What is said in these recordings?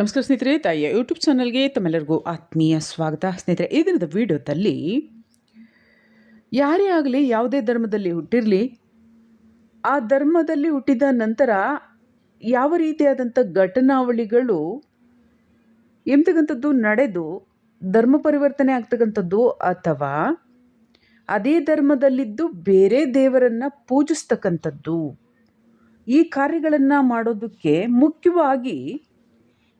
ನಮಸ್ಕಾರ ಸ್ನೇಹಿತರೆ, ತಾಯಿಯ ಯೂಟ್ಯೂಬ್ ಚಾನಲ್ಗೆ ತಮ್ಮೆಲ್ಲರಿಗೂ ಆತ್ಮೀಯ ಸ್ವಾಗತ. ಸ್ನೇಹಿತರೆ ಈ ದಿನದ ವಿಡಿಯೋದಲ್ಲಿ ಯಾರೇ ಆಗಲಿ ಯಾವುದೇ ಧರ್ಮದಲ್ಲಿ ಹುಟ್ಟಿರಲಿ, ಆ ಧರ್ಮದಲ್ಲಿ ಹುಟ್ಟಿದ ನಂತರ ಯಾವ ರೀತಿಯಾದಂಥ ಘಟನಾವಳಿಗಳು ಎಂತಕ್ಕಂಥದ್ದು ನಡೆದು, ಧರ್ಮ ಪರಿವರ್ತನೆ ಆಗ್ತಕ್ಕಂಥದ್ದು ಅಥವಾ ಅದೇ ಧರ್ಮದಲ್ಲಿದ್ದು ಬೇರೆ ದೇವರನ್ನು ಪೂಜಿಸ್ತಕ್ಕಂಥದ್ದು, ಈ ಕಾರ್ಯಗಳನ್ನು ಮಾಡೋದಕ್ಕೆ ಮುಖ್ಯವಾಗಿ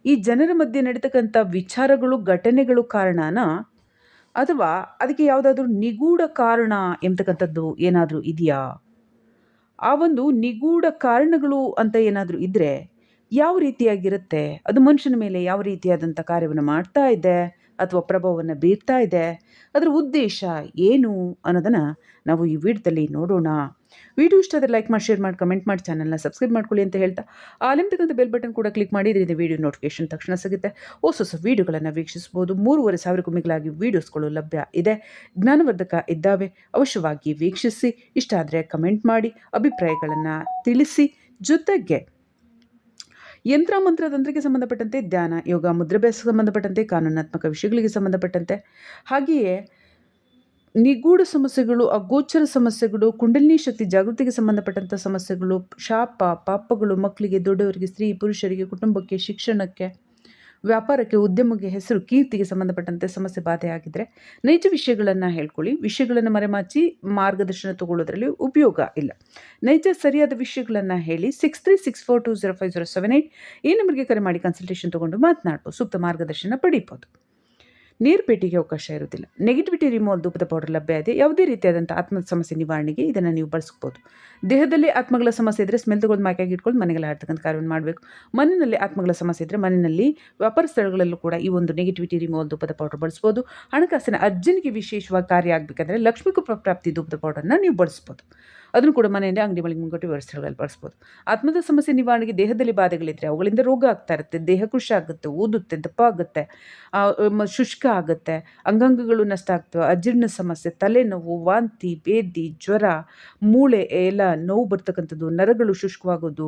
ಈ ಜನರ ಮಧ್ಯೆ ನಡೀತಕ್ಕಂಥ ವಿಚಾರಗಳು, ಘಟನೆಗಳು ಕಾರಣನ ಅಥವಾ ಅದಕ್ಕೆ ಯಾವುದಾದ್ರೂ ನಿಗೂಢ ಕಾರಣ ಎಂಬತಕ್ಕಂಥದ್ದು ಏನಾದರೂ ಇದೆಯಾ? ಆ ಒಂದು ನಿಗೂಢ ಕಾರಣಗಳು ಅಂತ ಏನಾದರೂ ಇದ್ದರೆ ಯಾವ ರೀತಿಯಾಗಿರುತ್ತೆ? ಅದು ಮನುಷ್ಯನ ಮೇಲೆ ಯಾವ ರೀತಿಯಾದಂಥ ಕಾರ್ಯವನ್ನು ಮಾಡ್ತಾ ಇದೆ? ಅಥವಾ ಪ್ರಭಾವವನ್ನು ಬೀರ್ತಾ ಇದೆ. ಅದರ ಉದ್ದೇಶ ಏನು ಅನ್ನೋದನ್ನು ನಾವು ಈ ವಿಡಿಯೋದಲ್ಲಿ ನೋಡೋಣ. ವಿಡಿಯೋ ಇಷ್ಟ ಆದರೆ ಲೈಕ್ ಮಾಡಿ ಶೇರ್ ಮಾಡಿ ಕಮೆಂಟ್ ಮಾಡಿ ಚಾನಲ್ನ ಸಬ್ಸ್ಕ್ರೈಬ್ ಮಾಡ್ಕೊಳ್ಳಿ ಅಂತ ಹೇಳ್ತಾ. ಅಲ್ಲಿರ್ತಕ್ಕಂಥ ಬೆಲ್ ಬಟನ್ ಕೂಡ ಕ್ಲಿಕ್ ಮಾಡಿ, ಇದರಿಂದ ವಿಡಿಯೋ ನೋಟಿಫಿಕೇಶನ್ ತಕ್ಷಣ ಸಿಗುತ್ತೆ. ಹೊಸ ಹೊಸ ವೀಡಿಯೋಗಳನ್ನು ವೀಕ್ಷಿಸ್ಬೋದು ಮೂರುವರೆ ಸಾವಿರಕ್ಕೂ ಮಿಗಿಲಾಗಿ ವೀಡಿಯೋಸ್ಗಳು ಲಭ್ಯ ಇದೆ. ಜ್ಞಾನವರ್ಧಕ ಇದ್ದಾವೆ. ಅವಶ್ಯವಾಗಿ ವೀಕ್ಷಿಸಿ. ಇಷ್ಟ ಆದರೆ ಕಮೆಂಟ್ ಮಾಡಿ, ಅಭಿಪ್ರಾಯಗಳನ್ನು ತಿಳಿಸಿ. ಜೊತೆಗೆ ಯಂತ್ರ ಮಂತ್ರ ತಂತ್ರಕ್ಕೆ ಸಂಬಂಧಪಟ್ಟಂತೆ ಧ್ಯಾನ, ಯೋಗ, ಮುದ್ರಾಭ್ಯಾಸ ಸಂಬಂಧಪಟ್ಟಂತೆ ಕಾನೂನಾತ್ಮಕ ವಿಷಯಗಳಿಗೆ ಸಂಬಂಧಪಟ್ಟಂತೆ. ಹಾಗೆಯೇ ನಿಗೂಢ ಸಮಸ್ಯೆಗಳು, ಅಗೋಚರ ಸಮಸ್ಯೆಗಳು, ಕುಂಡಲಿನಿ ಶಕ್ತಿ ಜಾಗೃತಿಗೆ ಸಂಬಂಧಪಟ್ಟಂಥ ಸಮಸ್ಯೆಗಳು, ಶಾಪ, ಪಾಪಗಳು ಮಕ್ಕಳಿಗೆ, ದೊಡ್ಡವರಿಗೆ, ಸ್ತ್ರೀ, ಪುರುಷರಿಗೆ, ಕುಟುಂಬಕ್ಕೆ, ಶಿಕ್ಷಣಕ್ಕೆ ವ್ಯಾಪಾರಕ್ಕೆ ಉದ್ಯಮಕ್ಕೆ ಹೆಸರು, ಕೀರ್ತಿಗೆ ಸಂಬಂಧಪಟ್ಟಂತೆ ಸಮಸ್ಯೆ ಬಾಧೆಯಾಗಿದ್ದರೆ ನೈಜ ವಿಷಯಗಳನ್ನು ಹೇಳ್ಕೊಳ್ಳಿ. ವಿಷಯಗಳನ್ನು ಮರೆಮಾಚಿ ಮಾರ್ಗದರ್ಶನ ತಗೊಳ್ಳೋದ್ರಲ್ಲಿ ಉಪಯೋಗ ಇಲ್ಲ. ನೈಜ ಸರಿಯಾದ ವಿಷಯಗಳನ್ನು ಹೇಳಿ six three six four two zero five zero seven eight ಈ ನಂಬರ್ಗೆ ಕರೆ ಮಾಡಿ ಕನ್ಸಲ್ಟೇಷನ್ ತೊಗೊಂಡು ಮಾತನಾಡ್ಬೋದು. ಸೂಕ್ತ ಮಾರ್ಗದರ್ಶನ ಪಡೀಬೋದು. ನೀರು ಪೇಟಿಗೆ ಅವಕಾಶ ಇರುವುದಿಲ್ಲ. ನೆಗೆಟಿವಿಟಿ ರಿಮೂವಲ್ ಧೂಪದ ಪೌಡರ್ ಲಭ್ಯ ಇದೆ. ಯಾವುದೇ ರೀತಿಯಾದಂಥ ಆತ್ಮದ ಸಮಸ್ಯೆ ನಿವಾರಣೆಗೆ ಇದನ್ನು ನೀವು ಬಳಸ್ಬೋದು. ದೇಹದಲ್ಲಿ ಆತ್ಮಗಳ ಸಮಸ್ಯೆ ಇದ್ದರೆ ಸ್ಮೆಲ್ ತಗೊಂಡು ಮಾಕಾಗಿ ಇಟ್ಕೊಂಡು ಮನೆಗೆಲ್ಲ ಆಡ್ತಕ್ಕಂಥ ಕಾರ್ಯವನ್ನು ಮಾಡಬೇಕು. ಮನೆಯಲ್ಲಿ ಆತ್ಮಗಳ ಸಮಸ್ಯೆ ಇದ್ದರೆ ಮನೆಯಲ್ಲಿ ವ್ಯಾಪಾರ ಸ್ಥಳಗಳಲ್ಲೂ ಕೂಡ ಈ ಒಂದು ನೆಗೆಟಿವಿಟಿ ರಿಮೂವಲ್ ಧೂಪದ ಪೌಡರ್ ಬಳಸ್ಬೋದು. ಹಣಕಾಸಿನ ಅರ್ಜನಿಗೆ ವಿಶೇಷವಾಗಿ ಕಾರ್ಯ ಆಗಬೇಕಂದ್ರೆ ಲಕ್ಷ್ಮೀ ಕೃಪಾ ಪ್ರಾಪ್ತಿ ಧೂಪದ ಪೌಡರ್ನ ನೀವು ಬಳಸ್ಬೋದು. ಅದನ್ನು ಕೂಡ ಮನೆಯಲ್ಲಿ ಅಂಗಡಿ ಮಳಿಗೆ ಮುಂಗಟ್ಟು ವ್ಯವಸ್ಥೆಗಳಲ್ಲಿ ಬಳಸ್ಬೋದು ಆತ್ಮದ ಸಮಸ್ಯೆ ನಿವಾರಣೆಗೆ ದೇಹದಲ್ಲಿ ಬಾಧೆಗಳಿದ್ದರೆ ಅವುಗಳಿಂದ ರೋಗ ಆಗ್ತಾ ಇರುತ್ತೆ ದೇಹ ಕೃಷಿ ಆಗುತ್ತೆ, ಊದುತ್ತೆ, ದಪ್ಪ ಆಗುತ್ತೆ ಶುಷ್ಕ ಆಗುತ್ತೆ, ಅಂಗಾಂಗಗಳು ನಷ್ಟ ಆಗ್ತವೆ, ಅಜೀರ್ಣ ಸಮಸ್ಯೆ, ತಲೆನೋವು, ವಾಂತಿ, ಬೇದಿ, ಜ್ವರ, ಮೂಳೆ ಎಲ್ಲ ನೋವು ಬರ್ತಕ್ಕಂಥದ್ದು, ನರಗಳು ಶುಷ್ಕವಾಗೋದು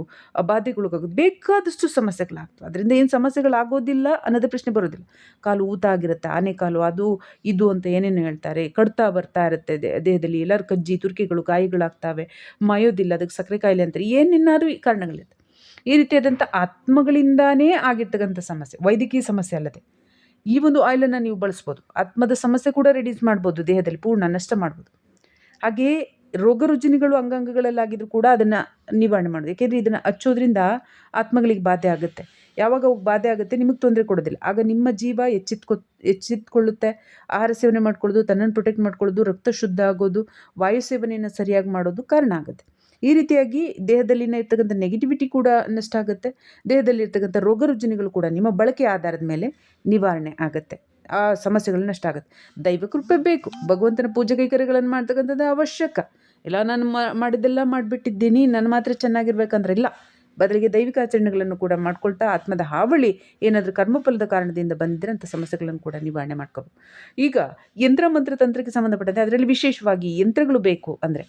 ಬಾಧೆಗಳಿಗಾಗೋದು, ಬೇಕಾದಷ್ಟು ಸಮಸ್ಯೆಗಳಾಗ್ತವೆ. ಅದರಿಂದ ಏನು ಸಮಸ್ಯೆಗಳಾಗೋದಿಲ್ಲ ಅನ್ನೋದು ಪ್ರಶ್ನೆ ಬರೋದಿಲ್ಲ. ಕಾಲು ಊತ ಆಗಿರುತ್ತೆ, ಆನೆ ಕಾಲು, ಅದು, ಇದು ಅಂತ ಏನೇನು ಹೇಳ್ತಾರೆ, ಕಡ್ತಾ ಬರ್ತಾ ಇರುತ್ತೆ ದೇಹದಲ್ಲಿ ಎಲ್ಲರೂ ಕಜ್ಜಿ, ತುರ್ಕಿಗಳು ಗಾಯಗಳಾಗ್ತವೆ ಮಾಯೋದಿಲ್ಲ, ಅದಕ್ಕೆ ಸಕ್ಕರೆ ಕಾಯಿಲೆ ಅಂತಾರೆ. ಈ ಕಾರಣಗಳಿರುತ್ತೆ ಈ ರೀತಿಯಾದಂಥ ಆತ್ಮಗಳಿಂದಾನೇ ಆಗಿರ್ತಕ್ಕಂಥ ಸಮಸ್ಯೆ, ವೈದ್ಯಕೀಯ ಸಮಸ್ಯೆ ಅಲ್ಲದೆ. ಈ ಒಂದು ಆಯಿಲನ್ನು ನೀವು ಬಳಸ್ಬೋದು. ಆತ್ಮದ ಸಮಸ್ಯೆ ಕೂಡ ರಿಡ್ಯೂಸ್ ಮಾಡ್ಬೋದು, ದೇಹದಲ್ಲಿ ಪೂರ್ಣ ನಷ್ಟ ಮಾಡ್ಬೋದು. ಹಾಗೆಯೇ ರೋಗ ರುಜಿನಿಗಳು ಅಂಗಾಂಗಗಳಲ್ಲಾಗಿದ್ರು ಕೂಡ ಅದನ್ನು ನಿವಾರಣೆ ಮಾಡೋದು. ಯಾಕೆಂದರೆ ಇದನ್ನು ಹಚ್ಚೋದ್ರಿಂದ ಆತ್ಮಗಳಿಗೆ ಬಾಧೆ ಆಗುತ್ತೆ. ಯಾವಾಗ ಅವು ಬಾಧೆ ಆಗುತ್ತೆ ನಿಮಗೆ ತೊಂದರೆ ಕೊಡೋದಿಲ್ಲ. ಆಗ ನಿಮ್ಮ ಜೀವ ಎಚ್ಚೆತ್ಕೊ, ಎಚ್ಚೆತ್ಕೊಳ್ಳುತ್ತೆ. ಆಹಾರ ಸೇವನೆ ಮಾಡ್ಕೊಳ್ಳೋದು, ತನ್ನನ್ನು ಪ್ರೊಟೆಕ್ಟ್ ಮಾಡ್ಕೊಳ್ಳೋದು, ರಕ್ತ ಶುದ್ಧ ಆಗೋದು, ವಾಯು ಸೇವನೆಯನ್ನು ಸರಿಯಾಗಿ ಮಾಡೋದು ಕಾರಣ ಆಗುತ್ತೆ. ಈ ರೀತಿಯಾಗಿ ದೇಹದಲ್ಲಿನ ಇರ್ತಕ್ಕಂಥ ನೆಗೆಟಿವಿಟಿ ಕೂಡ ನಷ್ಟ ಆಗುತ್ತೆ ದೇಹದಲ್ಲಿ ಇರ್ತಕ್ಕಂಥ ರೋಗ ರುಜಿನಿಗಳು ಕೂಡ ನಿಮ್ಮ ಬಳಕೆ ಆಧಾರದ ಮೇಲೆ ನಿವಾರಣೆ ಆಗುತ್ತೆ. ಆ ಸಮಸ್ಯೆಗಳು ನಷ್ಟ ಆಗುತ್ತೆ. ದೈವ ಕೃಪೆ ಬೇಕು. ಭಗವಂತನ ಪೂಜೆ ಕೈಕರ್ಯಗಳನ್ನು ಮಾಡ್ತಕ್ಕಂಥದ್ದು ಅವಶ್ಯಕ. ಇಲ್ಲ, ನಾನು ಮಾಡಿದ್ದೆಲ್ಲ ಮಾಡಿಬಿಟ್ಟಿದ್ದೀನಿ ನಾನು ಮಾತ್ರ ಚೆನ್ನಾಗಿರ್ಬೇಕಂದ್ರೆ ಇಲ್ಲ. ಬದಲಿಗೆ ದೈವಿಕ ಆಚರಣೆಗಳನ್ನು ಕೂಡ ಮಾಡ್ಕೊಳ್ತಾ ಆತ್ಮದ ಹಾವಳಿ ಏನಾದರೂ ಕರ್ಮಫಲದ ಕಾರಣದಿಂದ ಬಂದಿದ್ರೆ ಅಂಥ ಸಮಸ್ಯೆಗಳನ್ನು ಕೂಡ ನಿವಾರಣೆ ಮಾಡ್ಕೋಬೇಕು ಈಗ ಯಂತ್ರ ಮಂತ್ರ ತಂತ್ರಕ್ಕೆ ಸಂಬಂಧಪಟ್ಟಂತೆ ಅದರಲ್ಲಿ ವಿಶೇಷವಾಗಿ ಯಂತ್ರಗಳು ಬೇಕು ಅಂದರೆ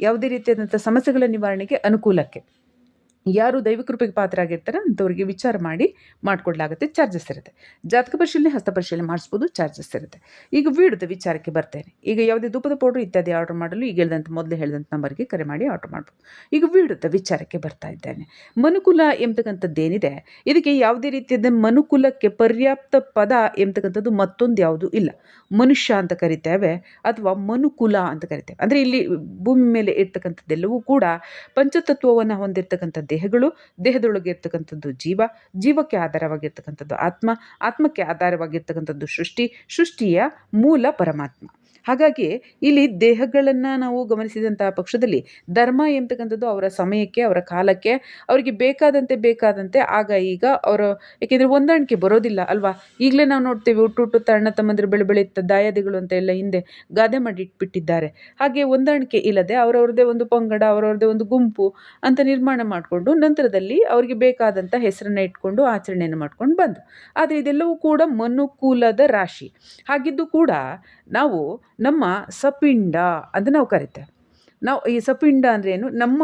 ಯಾವುದೇ ರೀತಿಯಾದಂಥ ಸಮಸ್ಯೆಗಳ ನಿವಾರಣೆಗೆ ಅನುಕೂಲಕ್ಕೆ. ಯಾರು ದೈವ ಕೃಪೆಗೆ ಪಾತ್ರರಾಗಿರ್ತಾರೆ ಅಂಥವ್ರಿಗೆ ವಿಚಾರ ಮಾಡಿ ಮಾಡಿಕೊಡ್ಲಾಗುತ್ತೆ ಚಾರ್ಜಸ್ ಇರುತ್ತೆ. ಜಾತಕ ಪರಿಶೀಲನೆ, ಹಸ್ತ ಪರಿಶೀಲನೆ ಮಾಡಿಸ್ಬೋದು ಚಾರ್ಜಸ್ ಇರುತ್ತೆ. ಈಗ ವೀಡದ ವಿಚಾರಕ್ಕೆ ಬರ್ತೇನೆ. ಈಗ ಯಾವುದೇ ಧೂಪದ ಪೌಡ್ರ್ ಇತ್ಯಾದಿ ಆರ್ಡರ್ ಮಾಡಲು ಈಗ ಹೇಳಿದಂಥ ಮೊದಲು ಹೇಳಿದಂಥ ನಂಬರ್ಗೆ ಕರೆ ಮಾಡಿ ಆರ್ಡರ್ ಮಾಡ್ಬೋದು. ಈಗ ವೀಡದ ವಿಚಾರಕ್ಕೆ ಬರ್ತಾ ಇದ್ದೇನೆ. ಮನುಕುಲ ಎಂಬತಕ್ಕಂಥದ್ದೇನಿದೆ, ಇದಕ್ಕೆ ಯಾವುದೇ ರೀತಿಯಾದ ಮನುಕುಲಕ್ಕೆ ಪರ್ಯಾಪ್ತ ಪದ ಎಂಬತಕ್ಕಂಥದ್ದು ಮತ್ತೊಂದು ಯಾವುದೂ ಇಲ್ಲ. ಮನುಷ್ಯ ಅಂತ ಕರಿತೇವೆ ಅಥವಾ ಮನುಕುಲ ಅಂತ ಕರಿತೇವೆ. ಅಂದರೆ ಇಲ್ಲಿ ಭೂಮಿ ಮೇಲೆ ಇರ್ತಕ್ಕಂಥದ್ದೆಲ್ಲವೂ ಕೂಡ ಪಂಚತತ್ವವನ್ನು ಹೊಂದಿರತಕ್ಕಂಥ ದೇಹಗಳು ದೇಹದೊಳಗೆ ಇರ್ತಕ್ಕಂಥದ್ದು ಜೀವ ಜೀವಕ್ಕೆ ಆಧಾರವಾಗಿರ್ತಕ್ಕಂಥದ್ದು ಆತ್ಮ ಆತ್ಮಕ್ಕೆ ಆಧಾರವಾಗಿರ್ತಕ್ಕಂಥದ್ದು ಸೃಷ್ಟಿ ಸೃಷ್ಟಿಯ ಮೂಲ ಪರಮಾತ್ಮ. ಹಾಗಾಗಿ ಇಲ್ಲಿ ದೇಹಗಳನ್ನು ನಾವು ಗಮನಿಸಿದಂತಹ ಪಕ್ಷದಲ್ಲಿ ಧರ್ಮ ಎಂತಕ್ಕಂಥದ್ದು ಅವರ ಸಮಯಕ್ಕೆ, ಅವರ ಕಾಲಕ್ಕೆ, ಅವರಿಗೆ ಬೇಕಾದಂತೆ ಬೇಕಾದಂತೆ, ಆಗ ಈಗ ಅವರ, ಏಕೆಂದರೆ ಹೊಂದಾಣಿಕೆ ಬರೋದಿಲ್ಲ ಅಲ್ವಾ? ಈಗಲೇ ನಾವು ನೋಡ್ತೇವೆ ಹುಟ್ಟುಟ್ಟು ತಣ್ಣ ತಮ್ಮಂದಿರು ಬೆಳೆ ಬೆಳೆಯುತ್ತ ದಾಯಾದಿಗಳು ಅಂತ ಎಲ್ಲ ಹಿಂದೆ ಗಾದೆ ಮಾಡಿ ಇಟ್ಬಿಟ್ಟಿದ್ದಾರೆ. ಹಾಗೆ ಹೊಂದಾಣಿಕೆ ಇಲ್ಲದೆ ಅವರವ್ರದ್ದೇ ಒಂದು ಪಂಗಡ, ಅವರವ್ರದ್ದೇ ಒಂದು ಗುಂಪು ಅಂತ ನಿರ್ಮಾಣ ಮಾಡಿಕೊಂಡು ನಂತರದಲ್ಲಿ ಅವರಿಗೆ ಬೇಕಾದಂಥ ಹೆಸರನ್ನು ಇಟ್ಕೊಂಡು ಆಚರಣೆಯನ್ನು ಮಾಡ್ಕೊಂಡು ಬಂದು. ಆದರೆ ಇದೆಲ್ಲವೂ ಕೂಡ ಮನುಕೂಲದ ರಾಶಿ. ಹಾಗಿದ್ದು ಕೂಡ ನಾವು ನಮ್ಮ ಸಪಿಂಡ ಅಂತ ನಾವು ಕರಿತೇವೆ. ನಾವು ಈ ಸಪಿಂಡ ಅಂದರೆ ಏನು? ನಮ್ಮ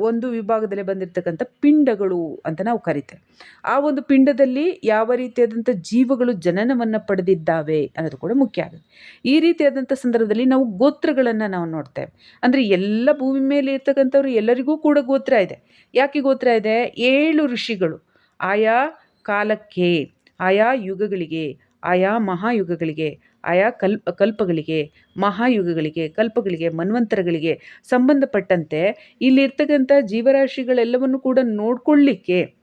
ಒಂದು ವಿಭಾಗದಲ್ಲಿ ಬಂದಿರತಕ್ಕಂಥ ಪಿಂಡಗಳು ಅಂತ ನಾವು ಕರಿತೇವೆ. ಆ ಒಂದು ಪಿಂಡದಲ್ಲಿ ಯಾವ ರೀತಿಯಾದಂಥ ಜೀವಗಳು ಜನನವನ್ನು ಪಡೆದಿದ್ದಾವೆ ಅನ್ನೋದು ಕೂಡ ಮುಖ್ಯ ಆಗುತ್ತೆ. ಈ ರೀತಿಯಾದಂಥ ಸಂದರ್ಭದಲ್ಲಿ ನಾವು ಗೋತ್ರಗಳನ್ನು ನಾವು ನೋಡ್ತೇವೆ. ಅಂದರೆ ಎಲ್ಲ ಭೂಮಿ ಮೇಲೆ ಇರ್ತಕ್ಕಂಥವ್ರು ಎಲ್ಲರಿಗೂ ಕೂಡ ಗೋತ್ರ ಇದೆ. ಯಾಕೆ ಗೋತ್ರ ಇದೆ? ಏಳು ಋಷಿಗಳು. ಆಯಾ ಕಾಲಕ್ಕೆ, ಆಯಾ ಯುಗಗಳಿಗೆ, ಆಯಾ ಮಹಾಯುಗಗಳಿಗೆ ಆಯಾ ಕಲ್ಪ ಕಲ್ಪಗಳಿಗೆ, ಮಹಾಯುಗಗಳಿಗೆ, ಕಲ್ಪಗಳಿಗೆ, ಮನ್ವಂತರಗಳಿಗೆ ಸಂಬಂಧಪಟ್ಟಂತೆ ಇಲ್ಲಿರ್ತಕ್ಕಂಥ ಜೀವರಾಶಿಗಳೆಲ್ಲವನ್ನು ಕೂಡ ನೋಡಿಕೊಳ್ಳಿಕ್ಕೆ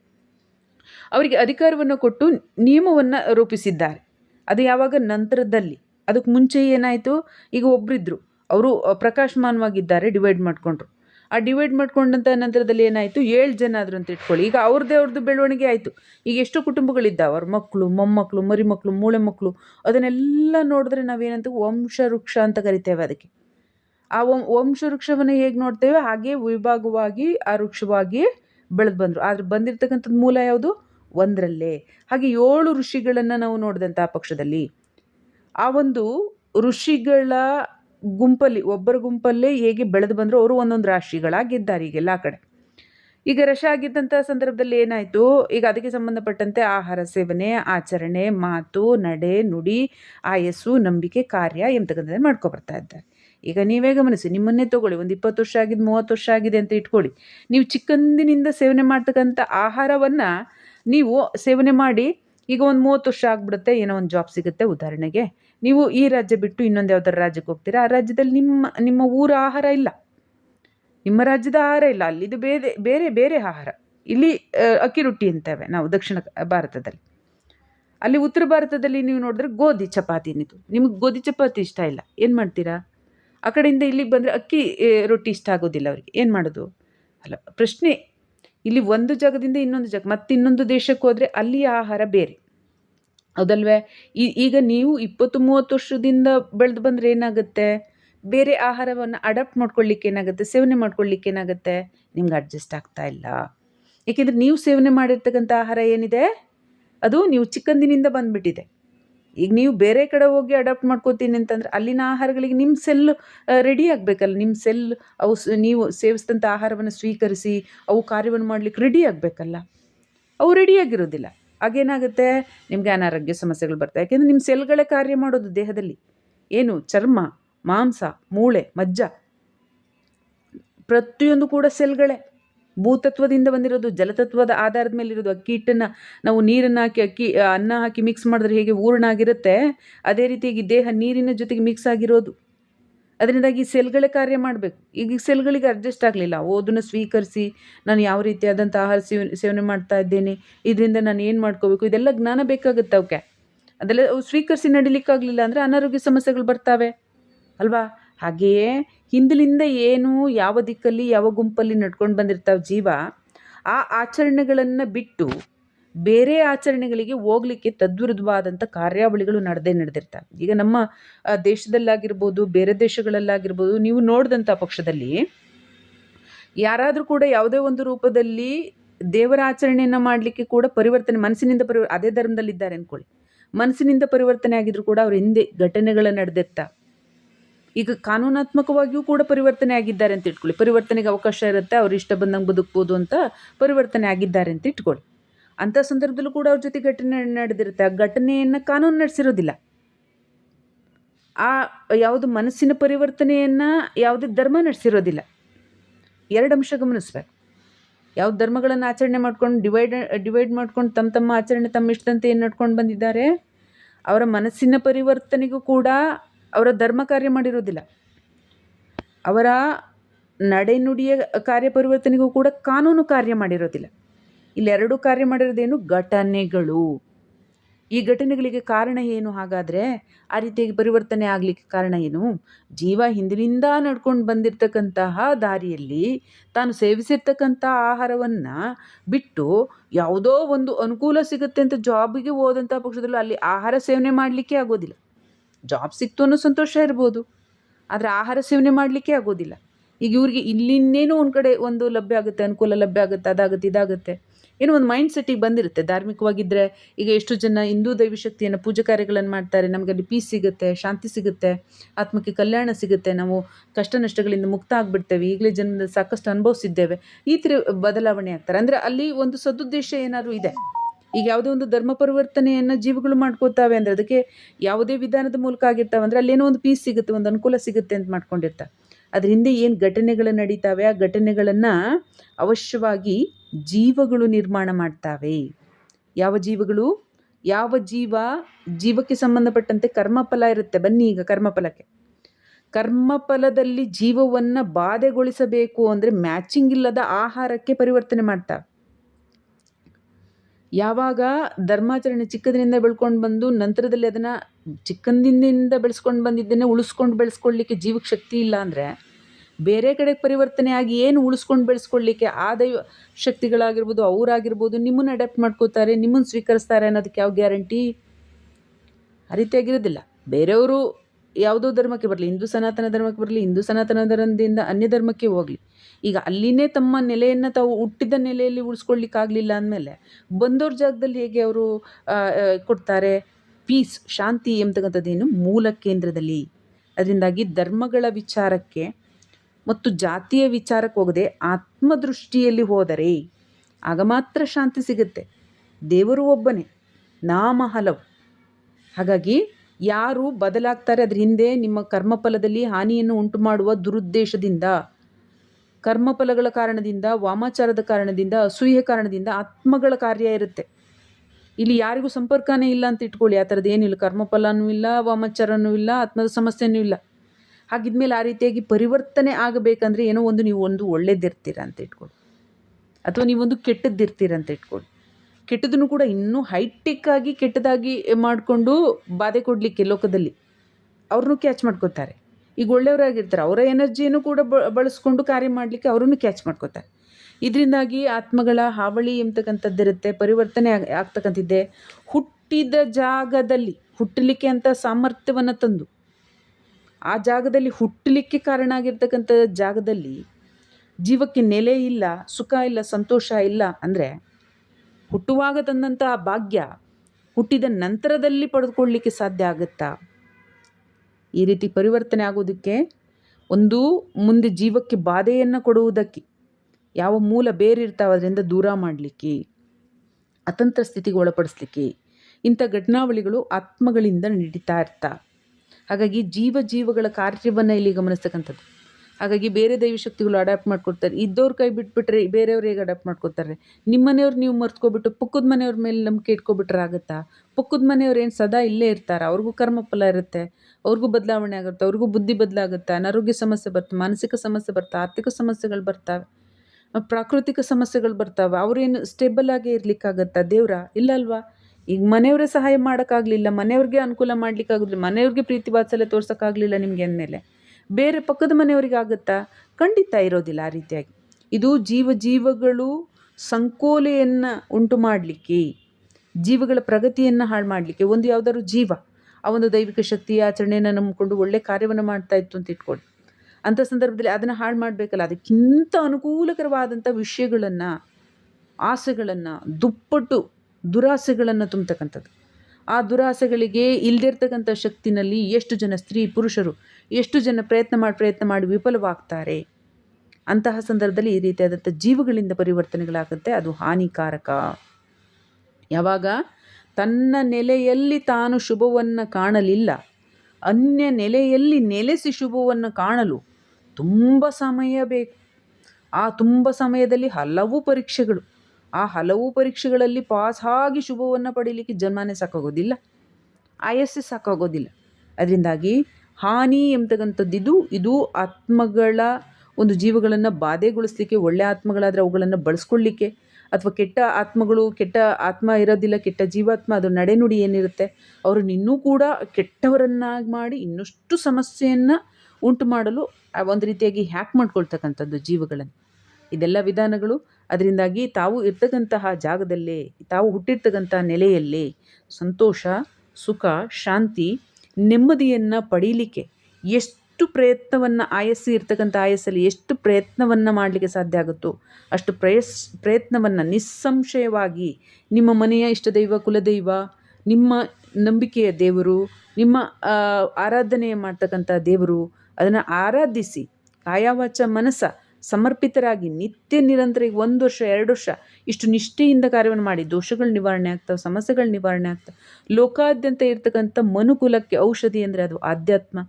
ಅವರಿಗೆ ಅಧಿಕಾರವನ್ನು ಕೊಟ್ಟು ನಿಯಮವನ್ನು ರೂಪಿಸಿದ್ದಾರೆ. ಅದು ಯಾವಾಗ? ನಂತರದಲ್ಲಿ. ಅದಕ್ಕೆ ಮುಂಚೆ ಏನಾಯಿತು? ಈಗ ಒಬ್ಬರಿದ್ದರು ಅವರು ಪ್ರಕಾಶಮಾನವಾಗಿದ್ದಾರೆ, ಡಿವೈಡ್ ಮಾಡಿಕೊಂಡ್ರು. ಆ ಡಿವೈಡ್ ಮಾಡ್ಕೊಂಡಂಥ ನಂತರದಲ್ಲಿ ಏನಾಯಿತು? ಏಳು ಜನ ಆದರು ಅಂತ ಇಟ್ಕೊಳ್ಳಿ. ಈಗ ಅವ್ರದ್ದೇ ಅವ್ರದ್ದು ಬೆಳವಣಿಗೆ ಆಯಿತು. ಈಗ ಎಷ್ಟು ಕುಟುಂಬಗಳಿದ್ದಾವೆ. ಅವ್ರ ಮಕ್ಕಳು ಮೊಮ್ಮಕ್ಕಳು ಮರಿ ಮಕ್ಕಳು ಮೂಳೆ ಮಕ್ಕಳು ಅದನ್ನೆಲ್ಲ ನೋಡಿದ್ರೆ ನಾವೇನಂತ ವಂಶ ವೃಕ್ಷ ಅಂತ ಕರಿತೇವೆ ಅದಕ್ಕೆ. ಆ ವಂಶ ವಂಶವೃಕ್ಷವನ್ನು ಹೇಗೆ ನೋಡ್ತೇವೆ? ಹಾಗೆ ವಿಭಾಗವಾಗಿ ಆ ವೃಕ್ಷವಾಗಿ ಬೆಳೆದು ಬಂದರು. ಆದರೆ ಬಂದಿರತಕ್ಕಂಥದ್ದು ಮೂಲ ಯಾವುದು? ಒಂದರಲ್ಲೇ. ಹಾಗೆ ಏಳು ಋಷಿಗಳನ್ನು ನಾವು ನೋಡಿದಂಥ ಪಕ್ಷದಲ್ಲಿ ಆ ಒಂದು ಋಷಿಗಳ ಗುಂಪಲ್ಲಿ, ಒಬ್ಬರ ಗುಂಪಲ್ಲೇ ಹೇಗೆ ಬೆಳೆದು ಬಂದರು ಅವರು ಒಂದೊಂದು ರಾಶಿಗಳಾಗಿದ್ದಾರೆ ಈಗ ಎಲ್ಲ ಕಡೆ. ಈಗ ರಶ ಆಗಿದ್ದಂಥ ಸಂದರ್ಭದಲ್ಲಿ ಏನಾಯಿತು? ಈಗ ಅದಕ್ಕೆ ಸಂಬಂಧಪಟ್ಟಂತೆ ಆಹಾರ ಸೇವನೆ, ಆಚರಣೆ, ಮಾತು, ನಡೆ, ನುಡಿ, ಆಯಸ್ಸು, ನಂಬಿಕೆ, ಕಾರ್ಯ ಎಂಬತಕ್ಕಂಥದ್ದು ಮಾಡ್ಕೊಬರ್ತಾ ಇದ್ದಾರೆ. ಈಗ ನೀವೇ ಗಮನಿಸಿ, ನಿಮ್ಮನ್ನೇ ತಗೊಳ್ಳಿ, ಒಂದು ಇಪ್ಪತ್ತು ವರ್ಷ ಆಗಿದ್ದು ಮೂವತ್ತು ವರ್ಷ ಆಗಿದೆ ಅಂತ ಇಟ್ಕೊಳ್ಳಿ. ನೀವು ಚಿಕ್ಕಂದಿನಿಂದ ಸೇವನೆ ಮಾಡ್ತಕ್ಕಂಥ ಆಹಾರವನ್ನು ನೀವು ಸೇವನೆ ಮಾಡಿ, ಈಗ ಒಂದು ಮೂವತ್ತು ವರ್ಷ ಆಗಿಬಿಡುತ್ತೆ, ಏನೋ ಒಂದು ಜಾಬ್ ಸಿಗುತ್ತೆ ಉದಾಹರಣೆಗೆ. ನೀವು ಈ ರಾಜ್ಯ ಬಿಟ್ಟು ಇನ್ನೊಂದು ಯಾವ್ದಾರು ರಾಜ್ಯಕ್ಕೆ ಹೋಗ್ತೀರಾ? ಆ ರಾಜ್ಯದಲ್ಲಿ ನಿಮ್ಮ ನಿಮ್ಮ ಊರ ಆಹಾರ ಇಲ್ಲ. ನಿಮ್ಮ ರಾಜ್ಯದ ಆಹಾರ ಇಲ್ಲ. ಅಲ್ಲಿದು ಬೇರೆ ಬೇರೆ ಬೇರೆ ಆಹಾರ. ಇಲ್ಲಿ ಅಕ್ಕಿ ರೊಟ್ಟಿ ಅಂತೇವೆ ನಾವು ದಕ್ಷಿಣ ಭಾರತದಲ್ಲಿ. ಅಲ್ಲಿ ಉತ್ತರ ಭಾರತದಲ್ಲಿ ನೀವು ನೋಡಿದ್ರೆ ಗೋಧಿ ಚಪಾತಿ ಏನಿತ್ತು ನಿಮಗೆ ಗೋಧಿ ಚಪಾತಿ ಇಷ್ಟ ಇಲ್ಲ. ಏನು ಮಾಡ್ತೀರಾ? ಆ ಕಡೆಯಿಂದ ಇಲ್ಲಿಗೆ ಬಂದರೆ ಅಕ್ಕಿ ರೊಟ್ಟಿ ಇಷ್ಟ ಆಗೋದಿಲ್ಲ ಅವರಿಗೆ. ಏನು ಮಾಡೋದು? ಅಲ್ಲ, ಪ್ರಶ್ನೆ, ಇಲ್ಲಿ ಒಂದು ಜಾಗದಿಂದ ಇನ್ನೊಂದು ಜಾಗ ಮತ್ತೆ ಇನ್ನೊಂದು ದೇಶಕ್ಕೆ ಹೋದರೆ ಅಲ್ಲಿಯ ಆಹಾರ ಬೇರೆ. ಹೌದಲ್ವೇ? ಈಗ ನೀವು ಇಪ್ಪತ್ತು ಮೂವತ್ತು ವರ್ಷದಿಂದ ಬೆಳೆದು ಬಂದರೆ ಏನಾಗುತ್ತೆ? ಬೇರೆ ಆಹಾರವನ್ನು ಅಡಾಪ್ಟ್ ಮಾಡ್ಕೊಳ್ಳಿಕ್ಕೆ ಏನಾಗುತ್ತೆ? ಸೇವನೆ ಮಾಡ್ಕೊಳ್ಳಿಕ್ಕೆ ಏನಾಗುತ್ತೆ? ನಿಮ್ಗೆ ಅಡ್ಜಸ್ಟ್ ಆಗ್ತಾ ಇಲ್ಲ. ಏಕೆಂದರೆ ನೀವು ಸೇವನೆ ಮಾಡಿರ್ತಕ್ಕಂಥ ಆಹಾರ ಏನಿದೆ? ಅದು ನೀವು ಚಿಕ್ಕಂದಿನಿಂದ ಬಂದುಬಿಟ್ಟಿದೆ. ಈಗ ನೀವು ಬೇರೆ ಕಡೆ ಹೋಗಿ ಅಡಾಪ್ಟ್ ಮಾಡ್ಕೋತೀನಿ ಅಂತಂದ್ರೆ ಅಲ್ಲಿನ ಆಹಾರಗಳಿಗೆ ನಿಮ್ಮ ಸೆಲ್ ರೆಡಿ ಆಗಬೇಕಲ್ಲ. ನಿಮ್ಮ ಸೆಲ್, ಅವು ನೀವು ಸೇವಿಸಿದಂಥ ಆಹಾರವನ್ನು ಸ್ವೀಕರಿಸಿ ಅವು ಕಾರ್ಯವನ್ನು ಮಾಡಲಿಕ್ಕೆ ರೆಡಿ ಆಗಬೇಕಲ್ಲ. ಅವು ರೆಡಿಯಾಗಿರೋದಿಲ್ಲ ಆಗೇನಾಗುತ್ತೆ? ನಿಮಗೆ ಅನಾರೋಗ್ಯ ಸಮಸ್ಯೆಗಳು ಬರ್ತವೆ ಯಾಕೆಂದರೆ ನಿಮ್ಮ ಸೆಲ್ಗಳೇ ಕಾರ್ಯ ಮಾಡೋದು ದೇಹದಲ್ಲಿ. ಏನು? ಚರ್ಮ, ಮಾಂಸ, ಮೂಳೆ, ಮಜ್ಜ. ಪ್ರತಿಯೊಂದು ಕೂಡ ಸೆಲ್ಗಳೇ. ಭೂತತ್ವದಿಂದ ಬಂದಿರೋದು, ಜಲತತ್ವದ ಆಧಾರದ ಮೇಲೆ ಇರೋದು ಅಕ್ಕಿ ಹಿಟ್ಟನ್ನು ನಾವು ನೀರನ್ನು ಹಾಕಿ ಅಕ್ಕಿ ಅನ್ನ ಹಾಕಿ ಮಿಕ್ಸ್ ಮಾಡಿದ್ರೆ ಹೇಗೆ ಹೂರ್ಣ ಆಗಿರುತ್ತೆ, ಅದೇ ರೀತಿಯಾಗಿ ದೇಹ ನೀರಿನ ಜೊತೆಗೆ ಮಿಕ್ಸ್ ಆಗಿರೋದು. ಅದರಿಂದಾಗಿ ಸೆಲ್ಗಳೇ ಕಾರ್ಯ ಮಾಡಬೇಕು. ಈಗ ಸೆಲ್ಗಳಿಗೆ ಅಡ್ಜಸ್ಟ್ ಆಗಲಿಲ್ಲ. ಓದನ್ನು ಸ್ವೀಕರಿಸಿ, ನಾನು ಯಾವ ರೀತಿಯಾದಂಥ ಆಹಾರ ಸೇವನೆ ಸೇವನೆ ಮಾಡ್ತಾ ಇದ್ದೇನೆ, ಇದರಿಂದ ನಾನು ಏನು ಮಾಡ್ಕೋಬೇಕು, ಇದೆಲ್ಲ ಜ್ಞಾನ ಬೇಕಾಗುತ್ತೆ ಅವಕ್ಕೆ. ಅದೆಲ್ಲ ಸ್ವೀಕರಿಸಿ ನಡಿಲಿಕ್ಕಾಗಲಿಲ್ಲ ಅಂದರೆ ಅನಾರೋಗ್ಯ ಸಮಸ್ಯೆಗಳು ಬರ್ತಾವೆ. ಅಲ್ವಾ? ಹಾಗೆಯೇ ಹಿಂದಿನಿಂದ ಏನು ಯಾವ ದಿಕ್ಕಲ್ಲಿ ಯಾವ ಗುಂಪಲ್ಲಿ ನಡ್ಕೊಂಡು ಬಂದಿರ್ತಾವೆ ಜೀವ, ಆ ಆಚರಣೆಗಳನ್ನು ಬಿಟ್ಟು ಬೇರೆ ಆಚರಣೆಗಳಿಗೆ ಹೋಗ್ಲಿಕ್ಕೆ ತದ್ವಿರುದ್ಧವಾದಂಥ ಕಾರ್ಯಾವಳಿಗಳು ನಡೆದೇ ನಡೆದಿರ್ತವೆ. ಈಗ ನಮ್ಮ ದೇಶದಲ್ಲಾಗಿರ್ಬೋದು, ಬೇರೆ ದೇಶಗಳಲ್ಲಾಗಿರ್ಬೋದು, ನೀವು ನೋಡಿದಂಥ ಪಕ್ಷದಲ್ಲಿ ಯಾರಾದರೂ ಕೂಡ ಯಾವುದೇ ಒಂದು ರೂಪದಲ್ಲಿ ದೇವರ ಆಚರಣೆಯನ್ನು ಮಾಡಲಿಕ್ಕೆ ಕೂಡ ಪರಿವರ್ತನೆ, ಮನಸ್ಸಿನಿಂದ ಪರಿವ, ಅದೇ ಧರ್ಮದಲ್ಲಿದ್ದಾರೆ ಅಂದ್ಕೊಳ್ಳಿ ಮನಸ್ಸಿನಿಂದ ಪರಿವರ್ತನೆ ಆಗಿದ್ರು ಕೂಡ ಅವ್ರ ಹಿಂದೆ ಘಟನೆಗಳು ನಡೆದಿರ್ತಾ. ಈಗ ಕಾನೂನಾತ್ಮಕವಾಗಿಯೂ ಕೂಡ ಪರಿವರ್ತನೆ ಆಗಿದ್ದಾರೆ ಅಂತ ಇಟ್ಕೊಳ್ಳಿ. ಪರಿವರ್ತನೆಗೆ ಅವಕಾಶ ಇರುತ್ತೆ, ಅವ್ರು ಇಷ್ಟ ಬಂದಂಗೆ ಬದುಕ್ಬೋದು ಅಂತ ಪರಿವರ್ತನೆ ಆಗಿದ್ದಾರೆ ಅಂತ ಇಟ್ಕೊಳ್ಳಿ. ಅಂಥ ಸಂದರ್ಭದಲ್ಲೂ ಕೂಡ ಅವ್ರ ಜೊತೆ ಘಟನೆ ನಡೆದಿರುತ್ತೆ. ಆ ಘಟನೆಯನ್ನು ಕಾನೂನು ನಡೆಸಿರೋದಿಲ್ಲ. ಆ ಯಾವುದು ಮನಸ್ಸಿನ ಪರಿವರ್ತನೆಯನ್ನು ಯಾವುದೇ ಧರ್ಮ ನಡೆಸಿರೋದಿಲ್ಲ. ಎರಡು ಅಂಶ ಗಮನಿಸ್ಬೇಕು. ಯಾವ ಧರ್ಮಗಳನ್ನು ಆಚರಣೆ ಮಾಡ್ಕೊಂಡು ಡಿವೈಡ್ ಡಿವೈಡ್ ಮಾಡ್ಕೊಂಡು ತಮ್ಮ ತಮ್ಮ ಆಚರಣೆ ತಮ್ಮ ಇಷ್ಟದಂತೆ ಏನು ನಡ್ಕೊಂಡು ಬಂದಿದ್ದಾರೆ? ಅವರ ಮನಸ್ಸಿನ ಪರಿವರ್ತನೆಗೂ ಕೂಡ ಅವರ ಧರ್ಮ ಕಾರ್ಯ ಮಾಡಿರೋದಿಲ್ಲ. ಅವರ ನಡೆನುಡಿಯ ಕಾರ್ಯ ಪರಿವರ್ತನೆಗೂ ಕೂಡ ಕಾನೂನು ಕಾರ್ಯ ಮಾಡಿರೋದಿಲ್ಲ. ಇಲ್ಲೆರಡೂ ಕಾರ್ಯ ಮಾಡಿರೋದೇನು ಘಟನೆಗಳು. ಈ ಘಟನೆಗಳಿಗೆ ಕಾರಣ ಏನು? ಹಾಗಾದರೆ ಆ ರೀತಿಯಾಗಿ ಪರಿವರ್ತನೆ ಆಗಲಿಕ್ಕೆ ಕಾರಣ ಏನು? ಜೀವ ಹಿಂದಿನಿಂದ ನಡ್ಕೊಂಡು ಬಂದಿರತಕ್ಕಂತಹ ದಾರಿಯಲ್ಲಿ ತಾನು ಸೇವಿಸಿರ್ತಕ್ಕಂಥ ಆಹಾರವನ್ನು ಬಿಟ್ಟು ಯಾವುದೋ ಒಂದು ಅನುಕೂಲ ಸಿಗುತ್ತೆ ಅಂತ ಜಾಬಿಗೆ ಹೋದಂಥ ಪಕ್ಷದಲ್ಲೂ ಅಲ್ಲಿ ಆಹಾರ ಸೇವನೆ ಮಾಡಲಿಕ್ಕೆ ಆಗೋದಿಲ್ಲ. ಜಾಬ್ ಸಿಕ್ತು ಅನ್ನೋ ಸಂತೋಷ ಇರ್ಬೋದು, ಆದರೆ ಆಹಾರ ಸೇವನೆ ಮಾಡಲಿಕ್ಕೆ ಆಗೋದಿಲ್ಲ. ಈಗ ಇವ್ರಿಗೆ ಇಲ್ಲಿನ್ನೇನೋ ಒಂದು ಕಡೆ ಒಂದು ಲಭ್ಯ ಆಗುತ್ತೆ, ಅನುಕೂಲ ಲಭ್ಯ ಆಗುತ್ತೆ, ಅದಾಗುತ್ತೆ, ಇದಾಗುತ್ತೆ. ಏನೋ ಒಂದು ಮೈಂಡ್ ಸೆಟ್ಟಿಗೆ ಬಂದಿರುತ್ತೆ. ಧಾರ್ಮಿಕವಾಗಿದ್ದರೆ ಈಗ ಎಷ್ಟು ಜನ ಹಿಂದೂ ದೈವಶಕ್ತಿಯನ್ನು ಪೂಜೆ ಕಾರ್ಯಗಳನ್ನು ಮಾಡ್ತಾರೆ. ನಮಗೆ ಅಲ್ಲಿ ಪೀಸ್ ಸಿಗುತ್ತೆ, ಶಾಂತಿ ಸಿಗುತ್ತೆ, ಆತ್ಮಕ್ಕೆ ಕಲ್ಯಾಣ ಸಿಗುತ್ತೆ. ನಾವು ಕಷ್ಟ ನಷ್ಟಗಳಿಂದ ಮುಕ್ತ ಆಗಿಬಿಡ್ತೇವೆ. ಈಗಲೇ ಜನ್ಮದ ಸಾಕಷ್ಟು ಅನುಭವಿಸಿದ್ದೇವೆ. ಈ ಥರ ಬದಲಾವಣೆ ಆಗ್ತಾರೆ. ಅಂದರೆ ಅಲ್ಲಿ ಒಂದು ಸದುದ್ದೇಶ ಏನಾದರೂ ಇದೆ. ಈಗ ಯಾವುದೋ ಒಂದು ಧರ್ಮ ಪರಿವರ್ತನೆಯನ್ನು ಜೀವಗಳು ಮಾಡ್ಕೋತಾವೆ ಅಂದರೆ ಅದಕ್ಕೆ ಯಾವುದೇ ವಿಧಾನದ ಮೂಲಕ ಆಗಿರ್ತಾವೆ ಅಂದರೆ ಅಲ್ಲೇನೋ ಒಂದು ಪೀಸ್ ಸಿಗುತ್ತೆ, ಒಂದು ಅನುಕೂಲ ಸಿಗುತ್ತೆ ಅಂತ ಮಾಡ್ಕೊಂಡಿರ್ತಾರೆ. ಅದ್ರ ಹಿಂದೆ ಏನು ಘಟನೆಗಳು ನಡೀತಾವೆ? ಆ ಘಟನೆಗಳನ್ನು ಅವಶ್ಯವಾಗಿ ಜೀವಗಳು ನಿರ್ಮಾಣ ಮಾಡ್ತಾವೆ. ಯಾವ ಜೀವಗಳು? ಯಾವ ಜೀವ ಜೀವಕ್ಕೆ ಸಂಬಂಧಪಟ್ಟಂತೆ ಕರ್ಮಫಲ ಇರುತ್ತೆ. ಬನ್ನಿ ಈಗ ಕರ್ಮಫಲಕ್ಕೆ. ಕರ್ಮಫಲದಲ್ಲಿ ಜೀವವನ್ನು ಬಾಧೆಗೊಳಿಸಬೇಕು ಅಂದರೆ ಮ್ಯಾಚಿಂಗ್ ಇಲ್ಲದ ಆಹಾರಕ್ಕೆ ಪರಿವರ್ತನೆ ಮಾಡ್ತಾವೆ ಯಾವಾಗ ಧರ್ಮಾಚರಣೆ ಚಿಕ್ಕದಿನಿಂದ ಬೆಳ್ಕೊಂಡು ಬಂದು ನಂತರದಲ್ಲಿ ಅದನ್ನು ಚಿಕ್ಕಂದಿನಿಂದ ಬೆಳೆಸ್ಕೊಂಡು ಬಂದಿದ್ದನ್ನೇ ಉಳಿಸ್ಕೊಂಡು ಬೆಳೆಸ್ಕೊಳ್ಳಿಕ್ಕೆ ಜೀವಕ್ಕೆ ಶಕ್ತಿ ಇಲ್ಲ ಅಂದರೆ ಬೇರೆ ಕಡೆಗೆ ಪರಿವರ್ತನೆ ಆಗಿ ಏನು ಉಳಿಸ್ಕೊಂಡು ಬೆಳೆಸ್ಕೊಳ್ಳಿಕ್ಕೆ ಆ ದೈವ ಶಕ್ತಿಗಳಾಗಿರ್ಬೋದು, ಅವರಾಗಿರ್ಬೋದು, ನಿಮ್ಮನ್ನು ಅಡಾಪ್ಟ್ ಮಾಡ್ಕೋತಾರೆ, ನಿಮ್ಮನ್ನು ಸ್ವೀಕರಿಸ್ತಾರೆ ಅನ್ನೋದಕ್ಕೆ ಯಾವ ಗ್ಯಾರಂಟಿ ಆ ರೀತಿಯಾಗಿರೋದಿಲ್ಲ. ಬೇರೆಯವರು ಯಾವುದೋ ಧರ್ಮಕ್ಕೆ ಬರಲಿ, ಹಿಂದೂ ಸನಾತನ ಧರ್ಮಕ್ಕೆ ಬರಲಿ, ಹಿಂದೂ ಸನಾತನ ಧರ್ಮದಿಂದ ಅನ್ಯ ಧರ್ಮಕ್ಕೆ ಹೋಗಲಿ. ಈಗ ಅಲ್ಲಿನೇ ತಮ್ಮ ನೆಲೆಯನ್ನು ತಾವು ಹುಟ್ಟಿದ ನೆಲೆಯಲ್ಲಿ ಉಳಿಸ್ಕೊಳ್ಳಿಕ್ಕಾಗಲಿಲ್ಲ ಅಂದಮೇಲೆ ಬಂದವ್ರ ಜಾಗದಲ್ಲಿ ಹೇಗೆ ಅವರು ಕೊಡ್ತಾರೆ? ಪೀಸ್, ಶಾಂತಿ ಎಂಬತಕ್ಕಂಥದ್ದೇನು ಮೂಲ ಕೇಂದ್ರದಲ್ಲಿ. ಅದರಿಂದಾಗಿ ಧರ್ಮಗಳ ವಿಚಾರಕ್ಕೆ ಮತ್ತು ಜಾತಿಯ ವಿಚಾರಕ್ಕೆ ಹೋಗದೆ ಆತ್ಮದೃಷ್ಟಿಯಲ್ಲಿ ಹೋದರೆ ಆಗ ಮಾತ್ರ ಶಾಂತಿ ಸಿಗುತ್ತೆ. ದೇವರು ಒಬ್ಬನೇ, ನಾಮ ಹಲವು. ಹಾಗಾಗಿ ಯಾರು ಬದಲಾಗ್ತಾರೆ, ಅದ್ರ ಹಿಂದೆ ನಿಮ್ಮ ಕರ್ಮಫಲದಲ್ಲಿ ಹಾನಿಯನ್ನು ಉಂಟು ಮಾಡುವ ದುರುದ್ದೇಶದಿಂದ, ಕರ್ಮಫಲಗಳ ಕಾರಣದಿಂದ, ವಾಮಾಚಾರದ ಕಾರಣದಿಂದ ಅಸೂಯೆ ಕಾರಣದಿಂದ ಆತ್ಮಗಳ ಕಾರ್ಯ ಇರುತ್ತೆ. ಇಲ್ಲಿ ಯಾರಿಗೂ ಸಂಪರ್ಕನೇ ಇಲ್ಲ ಅಂತ ಇಟ್ಕೊಳ್ಳಿ. ಆ ಥರದ್ದು ಏನಿಲ್ಲ. ಕರ್ಮಫಲನೂ ಇಲ್ಲ, ವಾಮಚಾರನೂ ಇಲ್ಲ, ಆತ್ಮದ ಸಮಸ್ಯೆನೂ ಇಲ್ಲ. ಹಾಗಿದ್ಮೇಲೆ ಆ ರೀತಿಯಾಗಿ ಪರಿವರ್ತನೆ ಆಗಬೇಕಂದ್ರೆ ಏನೋ ಒಂದು ನೀವು ಒಂದು ಒಳ್ಳೇದಿರ್ತೀರ ಅಂತ ಇಟ್ಕೊಳ್ಳಿ. ಅಥವಾ ನೀವೊಂದು ಕೆಟ್ಟದ್ದಿರ್ತೀರ ಅಂತ ಇಟ್ಕೊಳ್ಳಿ. ಕೆಟ್ಟದನ್ನು ಕೂಡ ಇನ್ನೂ ಹೈಟೆಕ್ ಆಗಿ ಕೆಟ್ಟದಾಗಿ ಮಾಡಿಕೊಂಡು ಬಾಧೆ ಕೊಡಲಿಕ್ಕೆ ಲೋಕದಲ್ಲಿ ಅವ್ರನ್ನೂ ಕ್ಯಾಚ್ ಮಾಡ್ಕೋತಾರೆ. ಈಗ ಒಳ್ಳೆಯವರಾಗಿರ್ತಾರೆ. ಅವರ ಎನರ್ಜಿಯನ್ನು ಕೂಡ ಬಳಸ್ಕೊಂಡು ಕಾರ್ಯ ಮಾಡಲಿಕ್ಕೆ ಅವರನ್ನು ಕ್ಯಾಚ್ ಮಾಡ್ಕೋತಾರೆ. ಇದರಿಂದಾಗಿ ಆತ್ಮಗಳ ಹಾವಳಿ ಎಂಬತಕ್ಕಂಥದ್ದಿರುತ್ತೆ, ಪರಿವರ್ತನೆ ಆಗ್ತಕ್ಕಂಥದ್ದೆ ಹುಟ್ಟಿದ ಜಾಗದಲ್ಲಿ, ಹುಟ್ಟಲಿಕ್ಕೆ ಅಂತ ಸಾಮರ್ಥ್ಯವನ್ನು ತಂದು, ಆ ಜಾಗದಲ್ಲಿ ಹುಟ್ಟಲಿಕ್ಕೆ ಕಾರಣ ಆಗಿರ್ತಕ್ಕಂಥ ಜಾಗದಲ್ಲಿ ಜೀವಕ್ಕೆ ನೆಲೆ ಇಲ್ಲ, ಸುಖ ಇಲ್ಲ, ಸಂತೋಷ ಇಲ್ಲ ಅಂದರೆ, ಹುಟ್ಟುವಾಗ ತಂದಂಥ ಭಾಗ್ಯ ಹುಟ್ಟಿದ ನಂತರದಲ್ಲಿ ಪಡೆದುಕೊಳ್ಳಲಿಕ್ಕೆ ಸಾಧ್ಯ ಆಗುತ್ತಾ? ಈ ರೀತಿ ಪರಿವರ್ತನೆ ಆಗೋದಕ್ಕೆ ಒಂದು ಮುಂದೆ ಜೀವಕ್ಕೆ ಬಾಧೆಯನ್ನು ಕೊಡುವುದಕ್ಕೆ ಯಾವ ಮೂಲ ಬೇರಿರ್ತಾವೆ ಅದರಿಂದ ದೂರ ಮಾಡಲಿಕ್ಕೆ, ಅತಂತ್ರ ಸ್ಥಿತಿಗೆ ಒಳಪಡಿಸ್ಲಿಕ್ಕೆ ಇಂಥ ಘಟನಾವಳಿಗಳು ಆತ್ಮಗಳಿಂದ ನಡೀತಾ ಇರ್ತಾ. ಹಾಗಾಗಿ ಜೀವ ಜೀವಗಳ ಕಾರ್ಯವನ್ನು ಇಲ್ಲಿ ಗಮನಿಸ್ತಕ್ಕಂಥದ್ದು. ಹಾಗಾಗಿ ಬೇರೆ ದೈವಶಕ್ತಿಗಳು ಅಡಾಪ್ಟ್ ಮಾಡ್ಕೊಡ್ತಾರೆ. ಇದ್ದವ್ರ ಕೈ ಬಿಟ್ಬಿಟ್ರೆ ಬೇರೆಯವ್ರು ಹೇಗೆ ಅಡಾಪ್ಟ್ ಮಾಡ್ಕೊತಾರೆ ನಿಮ್ಮ ಮನೆಯವ್ರು ನೀವು ಮರ್ತ್ಕೊಬಿಟ್ಟು ಪಕ್ಕದ ಮನೆಯವ್ರ ಮೇಲೆ ನಂಬಿಕೆ ಇಟ್ಕೊಬಿಟ್ರೆ ಆಗುತ್ತಾ? ಪಕ್ಕದ ಮನೆಯವ್ರು ಏನು ಸದಾ ಇಲ್ಲೇ ಇರ್ತಾರೆ? ಅವ್ರಿಗೂ ಕರ್ಮಫಲ ಇರುತ್ತೆ, ಅವ್ರಿಗೂ ಬದಲಾವಣೆ ಆಗುತ್ತೆ, ಅವ್ರಿಗೂ ಬುದ್ಧಿ ಬದಲಾಗುತ್ತೆ, ಅನಾರೋಗ್ಯ ಸಮಸ್ಯೆ ಬರ್ತವೆ ಮಾನಸಿಕ ಸಮಸ್ಯೆ ಬರ್ತಾ ಆರ್ಥಿಕ ಸಮಸ್ಯೆಗಳು ಬರ್ತವೆ. ಪ್ರಾಕೃತಿಕ ಸಮಸ್ಯೆಗಳು ಬರ್ತಾವೆ. ಅವ್ರೇನು ಸ್ಟೇಬಲ್ ಆಗೇ ಇರ್ಲಿಕ್ಕಾಗತ್ತಾ? ದೇವ್ರ? ಇಲ್ಲ ಅಲ್ವಾ? ಈಗ ಮನೆಯವರ ಸಹಾಯ ಮಾಡೋಕ್ಕಾಗಲಿಲ್ಲ. ಮನೆಯವ್ರಿಗೆ ಅನುಕೂಲ ಮಾಡಲಿಕ್ಕಾಗಲಿಲ್ಲ ಮನೆಯವ್ರಿಗೆ ಪ್ರೀತಿ ವಾತ್ಸಲ್ಯ ತೋರ್ಸೋಕ್ಕಾಗಲಿಲ್ಲ ನಿಮಗೆ ಅಂದಮೇಲೆ. ಬೇರೆ ಪಕ್ಕದ ಮನೆಯವ್ರಿಗೆ ಆಗುತ್ತಾ? ಖಂಡಿತ ಇರೋದಿಲ್ಲ ಆ ರೀತಿಯಾಗಿ. ಇದು ಜೀವ ಜೀವಗಳು ಸಂಕೋಲೆಯನ್ನು ಉಂಟು ಮಾಡಲಿಕ್ಕೆ, ಜೀವಗಳ ಪ್ರಗತಿಯನ್ನು ಹಾಳು ಮಾಡಲಿಕ್ಕೆ. ಒಂದು ಯಾವುದಾದ್ರು ಜೀವ, ಆ ಒಂದು ದೈವಿಕ ಶಕ್ತಿಯ ಆಚರಣೆಯನ್ನು ನಂಬಿಕೊಂಡು ಒಳ್ಳೆ ಕಾರ್ಯವನ್ನು ಮಾಡ್ತಾ ಇತ್ತು ಅಂತ ಇಟ್ಕೊಳ್ಳಿ ಅಂಥ ಸಂದರ್ಭದಲ್ಲಿ ಅದನ್ನು ಹಾಳು ಮಾಡಬೇಕಲ್ಲ. ಅದಕ್ಕಿಂತ ಅನುಕೂಲಕರವಾದಂಥ ವಿಷಯಗಳನ್ನು, ಆಸೆಗಳನ್ನು, ದುಪ್ಪಟ್ಟು ದುರಾಸೆಗಳನ್ನು ತುಂಬತಕ್ಕಂಥದ್ದು. ಆ ದುರಾಸೆಗಳಿಗೆ ಇಲ್ದಿರ್ತಕ್ಕಂಥ ಶಕ್ತಿನಲ್ಲಿ ಎಷ್ಟು ಜನ ಸ್ತ್ರೀ ಪುರುಷರು ಎಷ್ಟು ಜನ ಪ್ರಯತ್ನ ಮಾಡಿ ಪ್ರಯತ್ನ ಮಾಡಿ ವಿಫಲವಾಗ್ತಾರೆ ಅಂತಹ ಸಂದರ್ಭದಲ್ಲಿ ಈ ರೀತಿಯಾದಂಥ ಜೀವಗಳಿಂದ ಪರಿವರ್ತನೆಗಳಾಗುತ್ತೆ. ಅದು ಹಾನಿಕಾರಕ. ಯಾವಾಗ? ತನ್ನ ನೆಲೆಯಲ್ಲಿ ತಾನು ಶುಭವನ್ನು ಕಾಣಲಿಲ್ಲ. ಅನ್ಯ ನೆಲೆಯಲ್ಲಿ ನೆಲೆಸಿ ಶುಭವನ್ನು ಕಾಣಲು ತುಂಬ ಸಮಯ ಬೇಕು ಆ ತುಂಬ ಸಮಯದಲ್ಲಿ ಹಲವು ಪರೀಕ್ಷೆಗಳು, ಆ ಹಲವು ಪರೀಕ್ಷೆಗಳಲ್ಲಿ ಪಾಸ್ ಆಗಿ ಶುಭವನ್ನು ಪಡೀಲಿಕ್ಕೆ ಜನ್ಮನೇ ಸಾಕಾಗೋದಿಲ್ಲ. ಆಯಸ್ಸೇ ಸಾಕಾಗೋದಿಲ್ಲ. ಅದರಿಂದಾಗಿ ಹಾನಿ ಎಂಬತಕ್ಕಂಥದ್ದಿದು ಇದು ಆತ್ಮಗಳ ಒಂದು ಜೀವಗಳನ್ನು ಬಾಧೆಗೊಳಿಸ್ಲಿಕ್ಕೆ, ಒಳ್ಳೆ ಆತ್ಮಗಳಾದರೆ ಅವುಗಳನ್ನು ಬಳಸ್ಕೊಳ್ಳಿಕ್ಕೆ ಅಥವಾ ಕೆಟ್ಟ ಆತ್ಮಗಳು, ಕೆಟ್ಟ ಆತ್ಮ ಇರೋದಿಲ್ಲ, ಕೆಟ್ಟ ಜೀವಾತ್ಮ, ಅದು ನಡೆನುಡಿ ಏನಿರುತ್ತೆ, ಅವರು ಇನ್ನೂ ಕೂಡ ಕೆಟ್ಟವರನ್ನಾಗಿ ಮಾಡಿ ಇನ್ನಷ್ಟು ಸಮಸ್ಯೆಯನ್ನು ಉಂಟು ಮಾಡಲು ಒಂದು ರೀತಿಯಾಗಿ ಹ್ಯಾಕ್ ಮಾಡ್ಕೊಳ್ತಕ್ಕಂಥದ್ದು ಜೀವಗಳನ್ನು ಇದೆಲ್ಲ ವಿಧಾನಗಳು, ಅದರಿಂದಾಗಿ ತಾವು ಇರ್ತಕ್ಕಂತಹ ಜಾಗದಲ್ಲೇ, ತಾವು ಹುಟ್ಟಿರ್ತಕ್ಕಂಥ ನೆಲೆಯಲ್ಲೇ ಸಂತೋಷ, ಸುಖ, ಶಾಂತಿ, ನೆಮ್ಮದಿಯನ್ನು ಪಡೀಲಿಕ್ಕೆ ಎಷ್ಟು ಪ್ರಯತ್ನವನ್ನು ಆಯಸ್ಸಿ ಇರ್ತಕ್ಕಂಥ ಆಯಸ್ಸಲ್ಲಿ ಎಷ್ಟು ಪ್ರಯತ್ನವನ್ನು ಮಾಡಲಿಕ್ಕೆ ಸಾಧ್ಯ ಆಗುತ್ತೋ, ಅಷ್ಟು ಪ್ರಯಸ್, ಪ್ರಯತ್ನವನ್ನು ನಿಸ್ಸಂಶಯವಾಗಿ ನಿಮ್ಮ ಮನೆಯ ಇಷ್ಟದೈವ, ಕುಲದೈವ, ನಿಮ್ಮ ನಂಬಿಕೆಯ ದೇವರು, ನಿಮ್ಮ ಆರಾಧನೆ ಮಾಡ್ತಕ್ಕಂಥ ದೇವರು ಅದನ್ನು ಆರಾಧಿಸಿ ಕಾಯವಾಚ ಮನಸ್ಸ ಸಮರ್ಪಿತರಾಗಿ ನಿತ್ಯ ನಿರಂತರ ಒಂದು ವರ್ಷ, ಎರಡು ವರ್ಷ ಇಷ್ಟು ನಿಷ್ಠೆಯಿಂದ ಕಾರ್ಯವನ್ನು ಮಾಡಿ. ದೋಷಗಳು ನಿವಾರಣೆ ಆಗ್ತವೆ, ಸಮಸ್ಯೆಗಳು ನಿವಾರಣೆ ಆಗ್ತವೆ. ಲೋಕಾದ್ಯಂತ ಇರ್ತಕ್ಕಂಥ ಮನುಕುಲಕ್ಕೆ ಔಷಧಿ ಅಂದರೆ ಅದು ಆಧ್ಯಾತ್ಮ.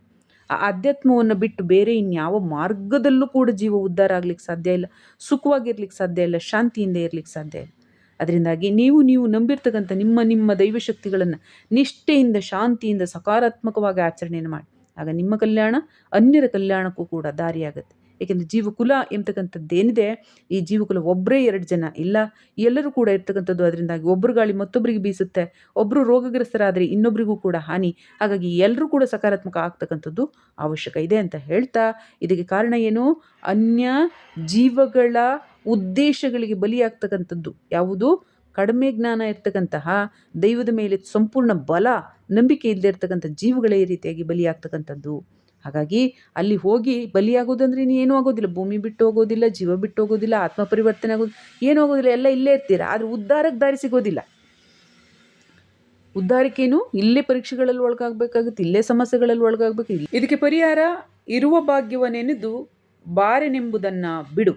ಆ ಆಧ್ಯಾತ್ಮವನ್ನು ಬಿಟ್ಟು ಬೇರೆ ಇನ್ಯಾವ ಮಾರ್ಗದಲ್ಲೂ ಕೂಡ ಜೀವ ಉದ್ಧಾರ ಆಗ್ಲಿಕ್ಕೆ ಸಾಧ್ಯ ಇಲ್ಲ, ಸುಖವಾಗಿರ್ಲಿಕ್ಕೆ ಸಾಧ್ಯ ಇಲ್ಲ, ಶಾಂತಿಯಿಂದ ಇರ್ಲಿಕ್ಕೆ ಸಾಧ್ಯ ಇಲ್ಲ. ಅದರಿಂದಾಗಿ ನೀವು ನೀವು ನಂಬಿರ್ತಕ್ಕಂಥ ನಿಮ್ಮ ನಿಮ್ಮ ದೈವಶಕ್ತಿಗಳನ್ನು ನಿಷ್ಠೆಯಿಂದ, ಶಾಂತಿಯಿಂದ, ಸಕಾರಾತ್ಮಕವಾಗಿ ಆಚರಣೆಯನ್ನು ಮಾಡಿ. ಆಗ ನಿಮ್ಮ ಕಲ್ಯಾಣ ಅನ್ಯರ ಕಲ್ಯಾಣಕ್ಕೂ ಕೂಡ ದಾರಿಯಾಗುತ್ತೆ. ಏಕೆಂದರೆ ಜೀವಕುಲ ಎಂಬತಕ್ಕಂಥದ್ದೇನಿದೆ ಈ ಜೀವಕುಲ ಒಬ್ಬರೇ ಎರಡು ಜನ ಇಲ್ಲ, ಎಲ್ಲರೂ ಕೂಡ ಇರ್ತಕ್ಕಂಥದ್ದು ಅದರಿಂದಾಗಿ ಒಬ್ಬರು ಗಾಳಿ ಮತ್ತೊಬ್ಬರಿಗೆ ಬೀಸುತ್ತೆ ಒಬ್ಬರು ರೋಗಗ್ರಸ್ತರಾದರೆ ಇನ್ನೊಬ್ಬರಿಗೂ ಕೂಡ ಹಾನಿ. ಹಾಗಾಗಿ ಎಲ್ಲರೂ ಕೂಡ ಸಕಾರಾತ್ಮಕ ಆಗ್ತಕ್ಕಂಥದ್ದು ಅವಶ್ಯಕ ಇದೆ ಅಂತ ಹೇಳ್ತಾ ಇದಕ್ಕೆ ಕಾರಣ ಏನು? ಅನ್ಯ ಜೀವಗಳ ಉದ್ದೇಶಗಳಿಗೆ ಬಲಿಯಾಗ್ತಕ್ಕಂಥದ್ದು ಯಾವುದು? ಕಡಿಮೆ ಜ್ಞಾನ ಇರ್ತಕ್ಕಂತಹ ದೈವದ ಮೇಲೆ ಸಂಪೂರ್ಣ ಬಲ, ನಂಬಿಕೆ ಇಲ್ಲದೆ ಇರ್ತಕ್ಕಂಥ ಜೀವಗಳೇ ಈ ರೀತಿಯಾಗಿ ಬಲಿಯಾಗ್ತಕ್ಕಂಥದ್ದು. ಹಾಗಾಗಿ ಅಲ್ಲಿ ಹೋಗಿ ಬಲಿಯಾಗೋದಂದ್ರೆ ಏನೂ ಆಗೋದಿಲ್ಲ. ಭೂಮಿ ಬಿಟ್ಟು ಹೋಗೋದಿಲ್ಲ, ಜೀವ ಬಿಟ್ಟು ಹೋಗೋದಿಲ್ಲ ಆತ್ಮ ಪರಿವರ್ತನೆ ಆಗೋದು, ಏನೂ ಆಗೋದಿಲ್ಲ. ಎಲ್ಲ ಇಲ್ಲೇ ಇರ್ತೀರ. ಆದರೆ ಉದ್ಧಾರಕ್ಕೆ ದಾರಿ ಸಿಗೋದಿಲ್ಲ. ಉದ್ಧಾರಕ್ಕೇನು ಇಲ್ಲೇ ಪರೀಕ್ಷೆಗಳಲ್ಲಿ ಒಳಗಾಗಬೇಕಾಗುತ್ತೆ, ಇಲ್ಲೇ ಸಮಸ್ಯೆಗಳಲ್ಲಿ ಒಳಗಾಗಬೇಕು. ಇದಕ್ಕೆ ಪರಿಹಾರ ಇರುವ ಭಾಗ್ಯವನ್ನೆನೆದು ಬಾರೆನೆಂಬುದನ್ನು ಬಿಡು.